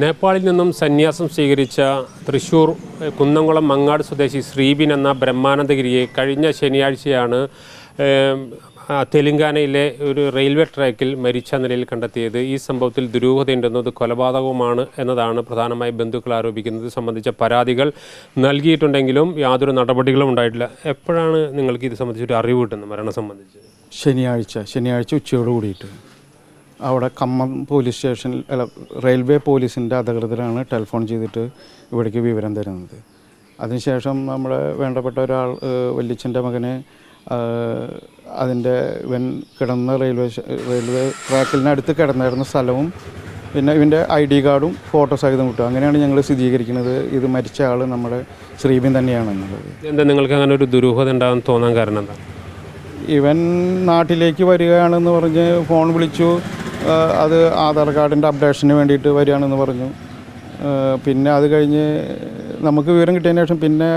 നേപ്പാളിൽ നിന്നും സന്യാസം സ്വീകരിച്ച തൃശൂർ കുന്നംകുളം മങ്ങാട് സ്വദേശി ശ്രീബിൻ എന്ന ബ്രഹ്മാനന്ദഗിരിയെ കഴിഞ്ഞ ശനിയാഴ്ചയാണ് തെലങ്കാനയിലെ ഒരു റെയിൽവേ ട്രാക്കിൽ മരിച്ച നിലയിൽ കണ്ടെത്തിയത്. ഈ സംഭവത്തിൽ ദുരൂഹതയുണ്ടെന്നത് കൊലപാതകവുമാണ് എന്നതാണ് പ്രധാനമായി ബന്ധുക്കൾ ആരോപിക്കുന്നത്. സംബന്ധിച്ച പരാതികൾ നൽകിയിട്ടുണ്ടെങ്കിലും യാതൊരു നടപടികളും ഉണ്ടായിട്ടില്ല. എപ്പോഴാണ് നിങ്ങൾക്ക് ഇത് സംബന്ധിച്ചൊരു അറിവ് കിട്ടുന്നത് മരണം സംബന്ധിച്ച്? ശനിയാഴ്ച ശനിയാഴ്ച ഉച്ചയോട് കൂടിയിട്ട് അവിടെ കമ്മം പോലീസ് സ്റ്റേഷനിൽ അല്ല റെയിൽവേ പോലീസിന്റെ അധികൃതരാണ് ടെലിഫോൺ ചെയ്തിട്ട് ഇവിടേക്ക് വിവരം തരുന്നത്. അതിനുശേഷം നമ്മുടെ വേണ്ടപ്പെട്ട ഒരാൾ വല്യച്ഛന്റെ മകനെ അതിന്റെ ഇവൻ കിടന്ന റെയിൽവേ റെയിൽവേ ട്രാക്കിലിനടുത്ത് കിടന്നായിരുന്ന സ്ഥലവും പിന്നെ ഇവന്റെ ഐ ഡി കാർഡും ഫോട്ടോ സഹിതം കിട്ടും. അങ്ങനെയാണ് ഞങ്ങൾ സ്ഥിരീകരിക്കുന്നത്. ഇത് മരിച്ച ആൾ നമ്മുടെ ശ്രീബിൻ തന്നെയാണെന്നുള്ളത്. എന്താ നിങ്ങൾക്ക് അങ്ങനെ ഒരു ദുരൂഹത ഉണ്ടാകാൻ തോന്നാൻ കാരണം എന്താ? ഇവൻ നാട്ടിലേക്ക് വരികയാണെന്ന് പറഞ്ഞ് ഫോൺ വിളിച്ചു. അത് ആധാർ കാർഡിന്റെ അപ്ഡേഷന് വേണ്ടിയിട്ട് വരികയാണെന്ന് പറഞ്ഞു. പിന്നെ അത് കഴിഞ്ഞ് നമുക്ക് വിവരം കിട്ടിയതിന് ശേഷം പിന്നെ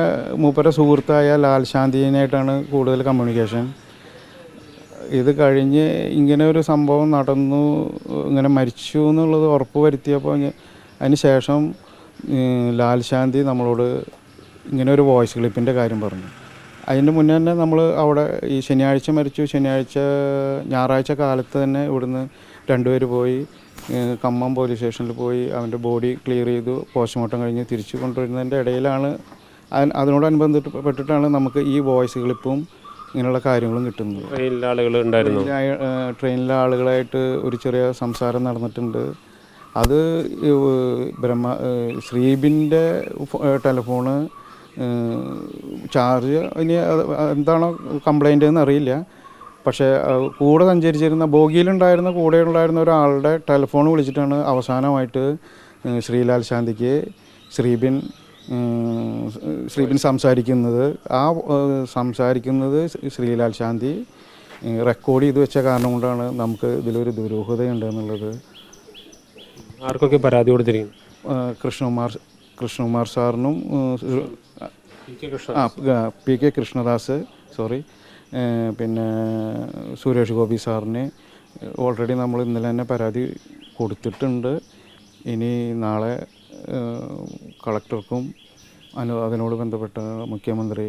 മൂപ്പര സുഹൃത്തായ ലാൽ ശാന്തിനായിട്ടാണ് കൂടുതൽ കമ്മ്യൂണിക്കേഷൻ ഇത് കഴിഞ്ഞ് ഇങ്ങനെ ഒരു സംഭവം നടന്നു ഇങ്ങനെ മരിച്ചു എന്നുള്ളത് ഉറപ്പ് വരുത്തിയപ്പോൾ അതിന് ശേഷം ലാൽ ശാന്തി നമ്മളോട് ഇങ്ങനെ ഒരു വോയിസ് ക്ലിപ്പിന്റെ കാര്യം പറഞ്ഞു. അതിന് മുന്നേ തന്നെ നമ്മൾ അവിടെ ഈ ശനിയാഴ്ച മരിച്ചു. ശനിയാഴ്ച ഞായറാഴ്ച കാലത്ത് തന്നെ ഇവിടുന്ന് രണ്ടുപേർ പോയി കമ്മം പോലീസ് സ്റ്റേഷനിൽ പോയി അവന്റെ ബോഡി ക്ലിയർ ചെയ്തു പോസ്റ്റ്മോർട്ടം കഴിഞ്ഞ് തിരിച്ചു കൊണ്ടുവരുന്നതിന്റെ ഇടയിലാണ്. അതിന് അതിനോടനുബന്ധപ്പെട്ടിട്ടാണ് നമുക്ക് ഈ വോയിസ് ക്ലിപ്പും ഇങ്ങനെയുള്ള കാര്യങ്ങളും കിട്ടുന്നത്. ട്രെയിനിലെ ആളുകൾ ഉണ്ടായിരുന്നു. ട്രെയിനിലെ, ആളുകളായിട്ട് ഒരു ചെറിയ സംസാരം നടന്നിട്ടുണ്ട്. അത് ബ്രഹ്മ ശ്രീബിന്റെ ടെലഫോണ് ചാർജ് ഇനി എന്താണോ കംപ്ലൈന്റ് എന്ന് അറിയില്ല. പക്ഷേ കൂടെ സഞ്ചരിച്ചിരുന്ന ബോഗിയിലുണ്ടായിരുന്ന കൂടെ ഉണ്ടായിരുന്ന ഒരാളുടെ ടെലിഫോൺ വിളിച്ചിട്ടാണ് അവസാനമായിട്ട് ശ്രീലാൽ ശാന്തിക്ക് ശ്രീബിൻ ശ്രീബിൻ സംസാരിക്കുന്നത്. ആ സംസാരിക്കുന്നത് ശ്രീലാൽ ശാന്തി റെക്കോർഡ് ചെയ്ത് വെച്ച കാരണം കൊണ്ടാണ് നമുക്ക് ഇതിലൊരു ദുരൂഹതയുണ്ട് എന്നുള്ളത്. ആർക്കൊക്കെ പരാതി കൊടുത്തിരിക്കുന്നു? കൃഷ്ണകുമാർ കൃഷ്ണകുമാർ സാറിനും ആ പി കെ കൃഷ്ണദാസ് സോറി പിന്നെ സുരേഷ് ഗോപി സാറിന് ഓൾറെഡി നമ്മൾ ഇന്നലെ തന്നെ പരാതി കൊടുത്തിട്ടുണ്ട്. ഇനി നാളെ കളക്ടർക്കും അനു അതിനോട് ബന്ധപ്പെട്ട മുഖ്യമന്ത്രി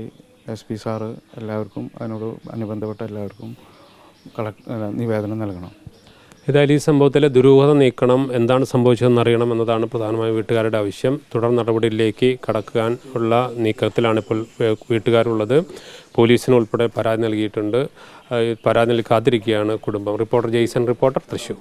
എസ് പി സാറ് എല്ലാവർക്കും അതിനോട് അനുബന്ധപ്പെട്ട എല്ലാവർക്കും കളക് നിവേദനം നൽകണം. ഏതായാലും ഈ സംഭവത്തിലെ ദുരൂഹത നീക്കണം എന്താണ് സംഭവിച്ചതെന്ന് അറിയണം എന്നതാണ് പ്രധാനമായും വീട്ടുകാരുടെ ആവശ്യം. തുടർ നടപടിയിലേക്ക് കടക്കാൻ ഉള്ള നീക്കത്തിലാണ് ഇപ്പോൾ വീട്ടുകാരുള്ളത്. പോലീസിന് ഉൾപ്പെടെ പരാതി നൽകിയിട്ടുണ്ട്. പരാതി നൽകാതിരിക്കുകയാണ് കുടുംബം. Reporter Jason reporter Thrissur